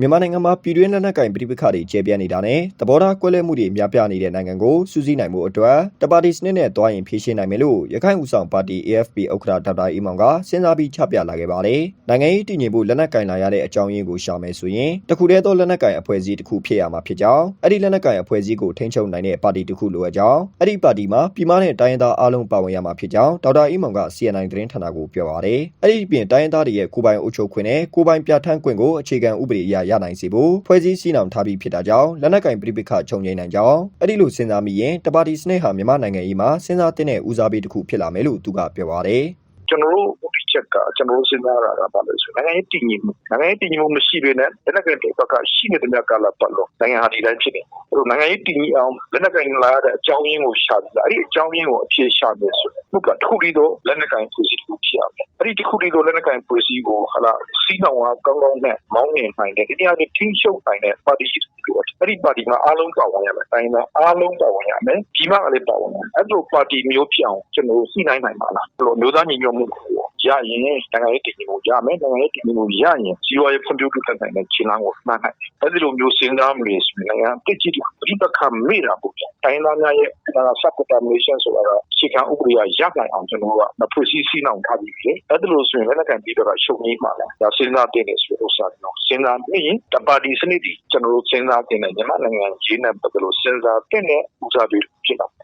မြန်မာနိုင်ငံမှာပြည်တွင်းလက်နက်ကင်ပြည်ပခါတွေကျဲပြန့်နေတာနဲ့သဘောထားကွဲလွဲမှုတွေများပြားနေတဲ့နိုင်ငံကိုစူးစီးနိုင်မှုအတွက်တပါတီစနစ်နဲ့တွားရင်ဖြည့်ရှင်းနိုင်မယ်လို့ရခိုင်ဦးဆောင်ပါတီ AFP ဥက္ကဋ္ဌဒေါက်တာအေးမောင်ကစဉ်းစားပြီးချပြလာခဲ့ပါတယ်။နိုင်ငံရေးတည်ငြိမ်ဖို့လက်နက်ကင်လာရတဲ့အကြောင်းရင်းကိုရှာမယ်ဆိုရင်တခုတည်းသောလက်နက်ကင်အဖွဲ့အစည်းတစ်ခုဖြစ်ရမှာဖြစ်ကြောင်းအဲ့ဒီလက်နက်ကင်အဖွဲ့အစည်းကိုထိန်းချုပ်နိုင်တဲ့ပါတီတစ်ခုလိုအပ်ကြောင်းအဲ့ဒီပါတီမှာပြည်မနဲ့တိုင်းရင်းသားအားလုံးပါဝင်ရမှာဖြစ်ကြောင်းဒေါက်တာအေးမောင်က CNN သတင်းဌာနကိုပြောပါတယ်။အဲ့ဒီပြင်တိုင်းရင်းသားတွေရဲ့ကိုယ်ပိုင်အုပ်ချုပ်ခွင့်နဲ့ကိုယ်ပိုင်ပြဋ္ဌာန်းခွင့်ကိုအခြေခံဥပဒေအရရနိုင်စေဖို့ဖွဲ့စည်းစည်းနှောင်ထားပြီးဖြစ်တာကြောင့်လက်နက်ကင်ပြည်ပခချုပ်ငြိမ်းနိုင်ကြောင်းအဲ့ဒီလိုစဉ်းစားမိရင်တပါတီစနစ်ဟာမြန်မာနိုင်ငံရေးမှာစဉ်းစားတဲ့ဦးစားပေးတစ်ခုဖြစ်လာမယ်လို့သူကပြောပါတယ်ကျွန်တော်တို့ဥပဒေ ချက်ကကျွန်တော်တို့စဉ်းစားရတာပါလို့ဆိုနိုင်ငံရေးတည်ငြိမ်မှုနိုင်ငံရေးတည်ငြိမ်မှုမရှိဘဲနဲ့လက်နက်ကင်တွေဘက်ကရှိနေတဲ့မြတ်ကာလပတ်လို့နိုင်ငံဟာဒီတိုင်းဖြစ်နေတယ်။အဲလိုနိုင်ငံရေးတည်ငြိမ်အောင်လက်နက်ကင်လာတဲ့အကြောင်းရင်းကိုရှာပြီးအဲ့ဒီအကြောင်းရင်းကိုအဖြေရှာမယ်ဆိုတော့ကတစ်ခုတည်းသောလက်နက်ကင်ဖွဲ့စည်းတစ်ခုဖြစ်ရမယ်။အဲ့ဒီတစ်ခုတည်းသောလက်နက်ကင်ဖွဲ့စည်းကိုဟာလာစီးနှောင်ကကောင်းကောင်းနဲ့မောင်းနေနိုင်တယ်။ဒီတရားတွေထိရှုပ်နိုင်တဲ့ပါတီရှိတစ်ခုအဲ့ဒီပါတီမှာအားလုံးပါဝင်ရမယ်။တိုင်းမှာအားလုံးပါဝင်ရမယ်။ဒီမှာလည်းပါဝင်ရမယ်။အဲ့လိုပါတီမျိုးဖြစ်အောင်ကျွန်တော်စီနိုင်နိုင်ပါလား။အဲ့လိုမျိုးသားညီညွတ်မှုကို ရရင်နိုင်ငံရေးတည်ငြိမ်မှုရမယ်နိုင်ငံရေးတည်ငြိမ်မှုရရင်စီးပွားရေးဖွံ့ဖြိုးတိုးတက်နိုင်တဲ့ခြေလှမ်းကိုမှန်းနိုင်တယ်အဲဒီလိုမျိုးစဉ်းစားမလို့ဆိုရင်နိုင်ငံတစ်ကြည့်ဒီပက္ခမေ့တာပေါ့တိုင်းသားများရဲ့စက်ကတာမီရှင်ဆိုတာအခြေခံဥပဒေရရနိုင်အောင်ကျွန်တော်ကမဖွဲ့စည်းစည်းအောင်ထားပြီးပြီအဲဒီလိုဆိုရင်လည်းကန်ပြီးတော့ရှုံကြီးမှာလဲဒါစဉ်းစားတဲ့နေဆိုတော့ဆက်တော့စဉ်းစားပြီးရင်တပါတီစနစ်ဒီကျွန်တော်တို့စဉ်းစားတဲ့မြန်မာနိုင်ငံရေးနဲ့ပတ်သက်လို့စဉ်းစားတဲ့ဦးစားပေးဖြစ်တာတ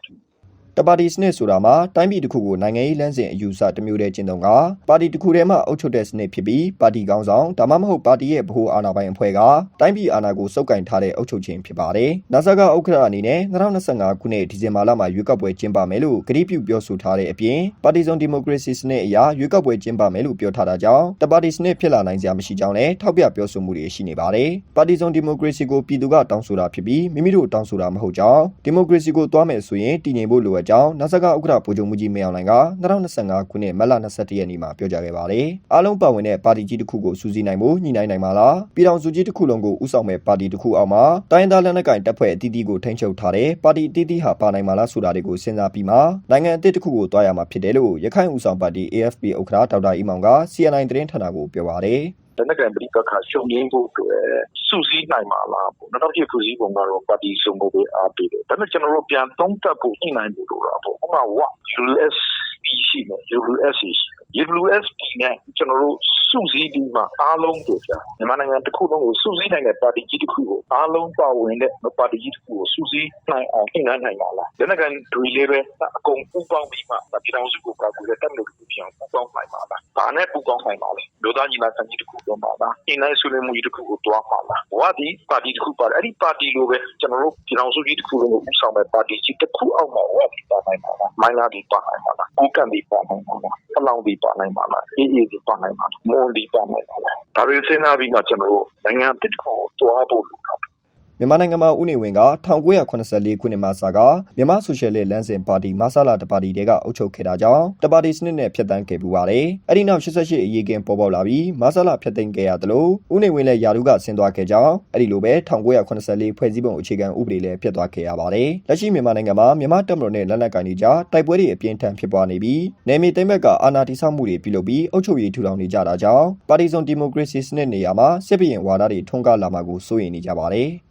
ပါတီစနစ်ဆိုတာမှာတိုင်းပြည်တစ်ခုကိုနိုင်ငံရေးလမ်းစဉ်အယူဆတစ်မျိုးတည်းကျင့်သုံးကပါတီတစ်ခုတည်းမှအုပ်ချုပ်တဲ့စနစ်ဖြစ်ပြီးပါတီကောင်းဆောင်ဒါမှမဟုတ်ပါတီရဲ့ဗဟိုအာဏာပိုင်အဖွဲ့ကတိုင်းပြည်အာဏာကိုစုပ်ကိုင်ထားတဲ့အုပ်ချုပ်ခြင်းဖြစ်ပါတယ်။နာဆာကဥက္ကဋ္ဌအနေနဲ့2025ခုနှစ်ဒီဇင်ဘာလမှာရွေးကောက်ပွဲကျင်းပမယ်လို့ကတိပြုပြောဆိုထားတဲ့အပြင်ပါတီစုံဒီမိုကရေစီစနစ်အရရွေးကောက်ပွဲကျင်းပမယ်လို့ပြောထားတာကြောင့်တပါတီစနစ်ဖြစ်လာနိုင်စရာမရှိကြောင်းလည်းထောက်ပြပြောဆိုမှုတွေရှိနေပါတယ်။ပါတီစုံဒီမိုကရေစီကိုပြည်သူကတောင်းဆိုတာဖြစ်ပြီးမိမိတို့တောင်းဆိုတာမဟုတ်ကြောင်းဒီမိုကရေစီကိုသွားမယ်ဆိုရင်တည်ငြိမ်ဖို့လိုအပ်ကြောင်းနာဆာကဥက္ကဋ္ဌဗိုလ်ချုပ်မှုကြီးမင်းအောင်လှိုင်က2025ခုနှစ်မတ်လ22ရက်နေ့မှာပြောကြားခဲ့ပါတယ်။အားလုံးပါဝင်တဲ့ပါတီကြီးတစ်ခုကိုစူးစီးနိုင်မှုညှိနှိုင်းနိုင်မှာလား။ပြည်ထောင်စုကြီးတစ်ခုလုံးကိုဥဆောင်မဲ့ပါတီတစ်ခုအောက်မှာတိုင်းဒေသလက်နက်ကိုင်တပ်ဖွဲ့အသီးသီးကိုထိန်းချုပ်ထားတဲ့ပါတီအသီးသီးဟာပါနိုင်မှာလားဆိုတာတွေကိုစဉ်းစားပြီးမှနိုင်ငံအသစ်တစ်ခုကိုတွားရမှာဖြစ်တယ်လို့ရခိုင်ဦးဆောင်ပါတီ AFP ဥက္ကဋ္ဌဒေါက်တာအီမောင်က CNN သတင်းဌာနကိုပြောပါတယ်။ လက်နက်ကင်ပြည်ပခါရှုံငင်းဖို့အတွက်စုစည်းနိုင်မှာလားပေါ့နောက်တစ်ခုဖွဲ့စည်းပုံကတော့ပါတီစုံဖို့ပဲအားပေးတယ်ဒါပေမဲ့ကျွန်တော်တို့ပြန်သုံးသပ်ဖို့ညှိနှိုင်းဖို့လိုတာပေါ့ဥပမာဝ ULSP ရှိတယ် ULSC ရှိ တယ် ULSP နဲ့ကျွန်တော်တို့စုစည်းပြီးမှအားလုံးကိုကြာမြန်မာနိုင်ငံတစ်ခုလုံးကိုစုစည်းနိုင်တဲ့ပါတီကြီးတစ်ခုကိုအားလုံးပါဝင်တဲ့ပါတီကြီးတစ်ခုကိုစုစည်းနိုင်အောင်ညှိနှိုင်းနိုင်ပါလားလက်နက်ကန်တွေလေးပဲအကုန်ပူးပေါင်းပြီးမှပြည်ထောင်စုကိုကာကွယ်တဲ့တပ်မျိုးကိုပြောင်းပူးပေါင်းနိုင်ပါလားဘာနဲ့ပူးပေါင်းနိုင်ပါလဲလူသားညီလာခံကြီးတစ်ခုတော့ပါလားအင်းနိုင်ဆွေးနွေးမှုကြီးတစ်ခုကိုတွားပါလားဝါဒီပါတီတစ်ခုပါအဲ့ဒီပါတီလိုပဲကျွန်တော်တို့ပြည်ထောင်စုကြီးတစ်ခုလုံးကိုဥဆောင်မဲ့ပါတီကြီးတစ်ခုအောက်မှာဝါဒီပါနိုင်ပါလားမိုင်းလာဒီပါနိုင်ပါလားကိုကန်ဒီပါနိုင်ပါလားအလောင်းဒီပါနိုင်ပါလားအေးအေးဒီပါနိုင်ပါလားမော်ဒီပါနိုင်ပါလားဒါတွေစဉ်းစားပြီးမှကျွန်တော်တို့နိုင်ငံတစ်ခုကိုတွားဖို့လိုတာ မြန်မာနိုင်ငံမှာဦးနေဝင်းက1984ခုနှစ်မှာစကမြန်မာဆိုရှယ်လစ်လမ်းစဉ်ပါတီမဆလာတပါတီတဲကအုပ်ချုပ်ခဲ့တာကြောင့်တပါတီစနစ်နဲ့ဖျက်ဆီးခဲ့ပူပါတယ်။အဲဒီနောက်88အရေးကင်းပေါ်ပေါက်လာပြီးမဆလာဖျက်သိမ်းခဲ့ရသလိုဦးနေဝင်းလည်းယာရုကဆင်းသွားခဲ့ကြောင်းအဲဒီလိုပဲ1984ဖွဲ့စည်းပုံအခြေခံဥပဒေလည်းဖျက်သွားခဲ့ရပါတယ်။လက်ရှိမြန်မာနိုင်ငံမှာမြန်မာတပ်မတော်နဲ့လက်နက်ကိုင်တွေကြားတိုက်ပွဲတွေအပြင်းထန်ဖြစ်ပွားနေပြီးနယ်မြေသိမ်းဘက်ကအာဏာတည်ဆောက်မှုတွေပြုလုပ်ပြီးအုပ်ချုပ်ရေးထူထောင်နေကြတာကြောင့်ပါတီစုံဒီမိုကရေစီစနစ်နေရာမှာစစ်ဘရင်ဝါဒတွေထွန်းကားလာမှာကိုစိုးရိမ်နေကြပါတယ်။